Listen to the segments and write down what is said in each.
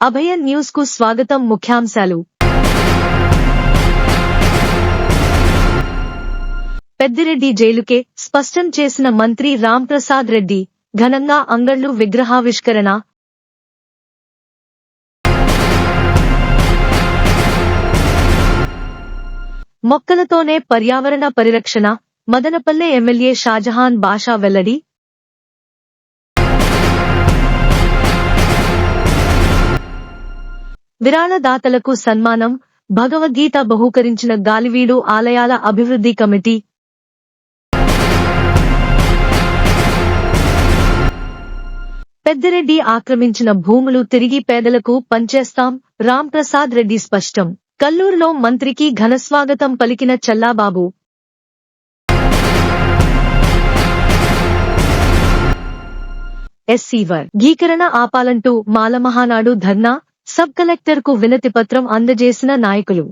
అభయ న్యూస్కు స్వాగతం ముఖ్యాంశాలు. పెద్దిరెడ్డి జైలుకే స్పష్టం చేసిన మంత్రి రాంప్రసాద్ రెడ్డి ఘనంగా అంగళ్ళు విగ్రహావిష్కరణ. మొక్కలతోనే పర్యావరణ పరిరక్షణ మదనపల్లె ఎమ్మెల్యే షాజహాన్ బాషా వెల్లడి విరాళదాతలకు సన్మానం భగవద్గీత బహూకరించిన గాలివీడు ఆలయాల అభివృద్ధి కమిటీ. పెద్దిరెడ్డి ఆక్రమించిన భూములు తిరిగి పేదలకు పంచేస్తాం రాంప్రసాద్ రెడ్డి స్పష్టం. కల్లూరులో మంత్రికి ఘనస్వాగతం పలికిన చల్లాబాబు. ఎస్సీవర్ వర్గీకరణ ఆపాలంటూ మాలమహానాడు ధర్నా సబ్ కలెక్టర్కు వినతి పత్రం అందజేసిన నాయకులు.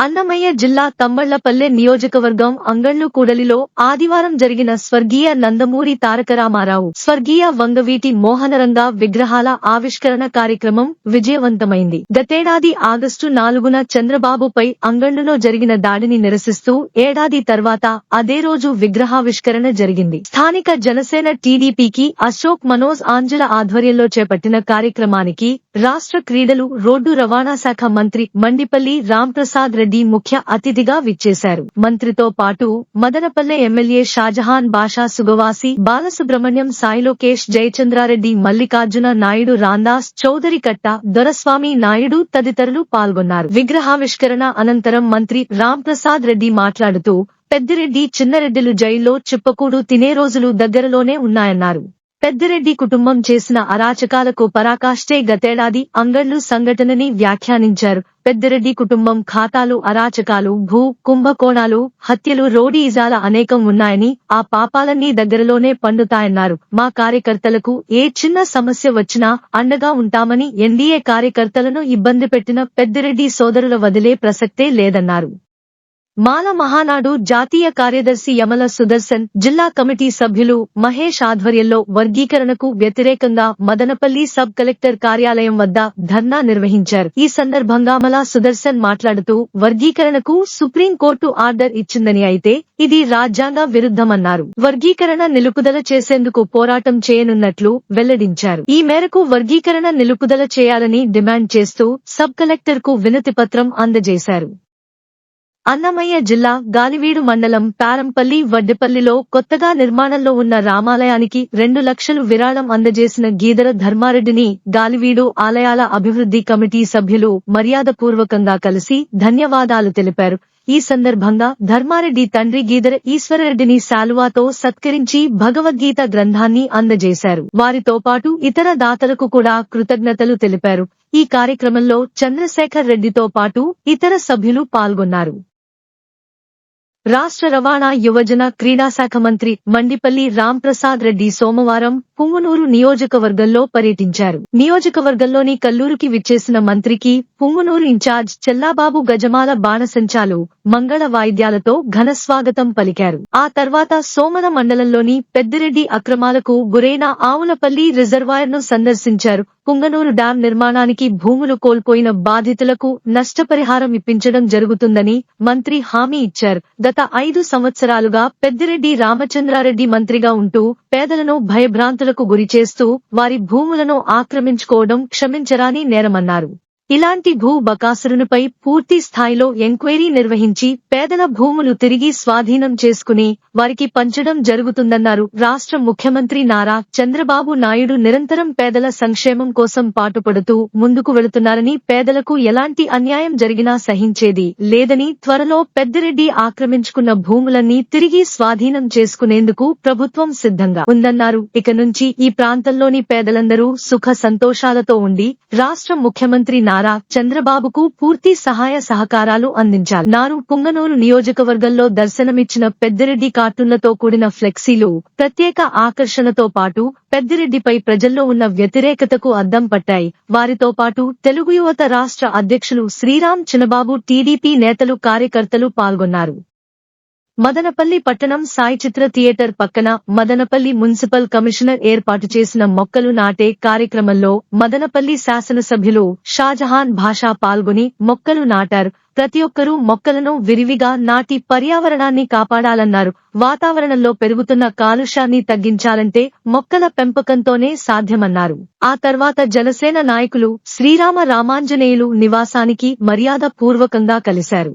అన్నమయ్య జిల్లా తమ్మళ్ళపల్లె నియోజకవర్గం అంగళ్ళు కూడలిలో ఆదివారం జరిగిన స్వర్గీయ నందమూరి తారక రామారావు స్వర్గీయ వంగవీటి మోహనరంగ విగ్రహాల ఆవిష్కరణ కార్యక్రమం విజయవంతమైంది. గతేడాది ఆగస్టు నాలుగున చంద్రబాబుపై అంగళ్ళులో జరిగిన దాడిని నిరసిస్తూ ఏడాది తర్వాత అదే రోజు విగ్రహావిష్కరణ జరిగింది. స్థానిక జనసేన టీడీపీకి అశోక్ మనోజ్ ఆంజల ఆధ్వర్యంలో చేపట్టిన కార్యక్రమానికి రాష్ట్ర క్రీడలు రోడ్డు రవాణా శాఖ మంత్రి మండిపల్లి రాంప్రసాద్ రెడ్డి ముఖ్య అతిథిగా విచ్చేశారు. మంత్రితో పాటు మదనపల్లె ఎమ్మెల్యే షాజహాన్ బాషా సుగవాసి బాలసుబ్రహ్మణ్యం సాయిలోకేష్ జయచంద్రారెడ్డి మల్లికార్జున నాయుడు రాందాస్ చౌదరి కట్ట దొరస్వామి నాయుడు తదితరులు పాల్గొన్నారు. విగ్రహావిష్కరణ అనంతరం మంత్రి రాంప్రసాద్ రెడ్డి మాట్లాడుతూ పెద్దిరెడ్డి చిన్నరెడ్డిలు జైల్లో చిప్పకూడు తినే రోజులు దగ్గరలోనే ఉన్నాయన్నారు. పెద్దిరెడ్డి కుటుంబం చేసిన అరాచకాలకు పరాకాష్టే గతేడాది అంగళ్ళు సంఘటనని వ్యాఖ్యానించారు. పెద్దిరెడ్డి కుటుంబం ఖాతాలు అరాచకాలు భూ కుంభకోణాలు హత్యలు రోడీజాల అనేకం ఉన్నాయని ఆ పాపాలన్నీ దగ్గరలోనే పండుతాయన్నారు. మా కార్యకర్తలకు ఏ చిన్న సమస్య వచ్చినా అండగా ఉంటామని ఎన్డీఏ కార్యకర్తలను ఇబ్బంది పెట్టిన పెద్దిరెడ్డి సోదరుల వదిలే ప్రసక్తే లేదన్నారు. మాల మహానాడు జాతీయ కార్యదర్శి యమల సుదర్శన్ జిల్లా కమిటీ సభ్యులు మహేష్ ఆధ్వర్యంలో వర్గీకరణకు వ్యతిరేకంగా మదనపల్లి సబ్ కలెక్టర్ కార్యాలయం వద్ద ధర్నా నిర్వహించారు. ఈ సందర్భంగా మలా సుదర్శన్ మాట్లాడుతూ వర్గీకరణకు సుప్రీంకోర్టు ఆర్డర్ ఇచ్చిందని అయితే ఇది రాజ్యాంగ విరుద్ధమన్నారు. వర్గీకరణ నిలుపుదల చేసేందుకు పోరాటం చేయనున్నట్లు వెల్లడించారు. ఈ మేరకు వర్గీకరణ నిలుపుదల చేయాలని డిమాండ్ చేస్తూ సబ్ కలెక్టర్కు వినతి పత్రం అందజేశారు. అన్నమయ్య జిల్లా గాలివీడు మండలం పారంపల్లి వడ్డెపల్లిలో కొత్తగా నిర్మాణంలో ఉన్న రామాలయానికి రెండు లక్షలు విరాళం అందజేసిన గీదర ధర్మారెడ్డిని గాలివీడు ఆలయాల అభివృద్ధి కమిటీ సభ్యులు మర్యాదపూర్వకంగా కలిసి ధన్యవాదాలు తెలిపారు. ఈ సందర్భంగా ధర్మారెడ్డి తండ్రి గీదర ఈశ్వరరెడ్డిని శాలువాతో సత్కరించి భగవద్గీత గ్రంథాన్ని అందజేశారు. వారితో పాటు ఇతర దాతలకు కూడా కృతజ్ఞతలు తెలిపారు. ఈ కార్యక్రమంలో చంద్రశేఖర్ రెడ్డితో పాటు ఇతర సభ్యులు పాల్గొన్నారు. రాష్ట్ర రవాణా యువజన క్రీడా శాఖ మంత్రి మండిపల్లి రాంప్రసాద్ రెడ్డి సోమవారం పుంగునూరు నియోజకవర్గంలో పర్యటించారు. నియోజకవర్గంలోని కల్లూరుకి విచ్చేసిన మంత్రికి పుంగునూరు ఇన్ఛార్జ్ చెల్లాబాబు గజమాల బాణసంచాలు మంగళ వాయిద్యాలతో ఘన స్వాగతం పలికారు. ఆ తర్వాత సోమన మండలంలోని పెద్దిరెడ్డి అక్రమాలకు గురైన ఆవులపల్లి రిజర్వాయర్ను సందర్శించారు. పుంగనూరు డ్యాం నిర్మాణానికి భూములు కోల్పోయిన బాధితులకు నష్టపరిహారం ఇప్పించడం జరుగుతుందని మంత్రి హామీ ఇచ్చారు. గత ఐదు సంవత్సరాలుగా పెద్దిరెడ్డి రామచంద్రారెడ్డి మంత్రిగా ఉంటూ పేదలను భయభ్రాంతులకు గురిచేస్తూ వారి భూములను ఆక్రమించుకోవడం క్షమించరాని నేరమన్నారు. ఇలాంటి భూ బకాసురునిపై పూర్తి స్థాయిలో ఎంక్వైరీ నిర్వహించి పేదల భూములు తిరిగి స్వాధీనం చేసుకుని వారికి పంచడం జరుగుతుందన్నారు రాష్ట్ర ముఖ్యమంత్రి నారా చంద్రబాబు నాయుడు నిరంతరం పేదల సంక్షేమం కోసం పాటుపడుతూ ముందుకు వెళుతున్నారని పేదలకు ఎలాంటి అన్యాయం జరిగినా సహించేది లేదని త్వరలో పెద్దిరెడ్డి ఆక్రమించుకున్న భూములన్నీ తిరిగి స్వాధీనం చేసుకునేందుకు ప్రభుత్వం సిద్ధంగా ఉందన్నారు. ఇక నుంచి ఈ ప్రాంతంలోని పేదలందరూ సుఖ సంతోషాలతో ఉండి రాష్ట్ర ముఖ్యమంత్రి నారా చంద్రబాబుకు పూర్తి సహాయ సహకారాలు అందించాలి నారు పుంగనూరు నియోజకవర్గంలో దర్శనమిచ్చిన పెద్దిరెడ్డి కార్టూన్లతో కూడిన ఫ్లెక్సీలు ప్రత్యేక ఆకర్షణతో పాటు పెద్దిరెడ్డిపై ప్రజల్లో ఉన్న వ్యతిరేకతకు అద్దం పట్టాయి. వారితో పాటు తెలుగు యువత రాష్ట్ర అధ్యక్షులు శ్రీరామ్ చినబాబు టీడీపీ నేతలు కార్యకర్తలు పాల్గొన్నారు. మదనపల్లి పట్టణం సాయి చిత్ర థియేటర్ పక్కన మదనపల్లి మున్సిపల్ కమిషనర్ ఏర్పాటు చేసిన మొక్కలు నాటే కార్యక్రమంలో మదనపల్లి శాసనసభ్యులు షాజహాన్ భాషా పాల్గొని మొక్కలు నాటారు. ప్రతి ఒక్కరూ మొక్కలను విరివిగా నాటి పర్యావరణాన్ని కాపాడాలన్నారు. వాతావరణంలో పెరుగుతున్న కాలుష్యాన్ని తగ్గించాలంటే మొక్కల పెంపకంతోనే సాధ్యమన్నారు. ఆ తర్వాత జనసేన నాయకులు శ్రీరామ రామాంజనేయులు నివాసానికి మర్యాద పూర్వకంగా కలిశారు.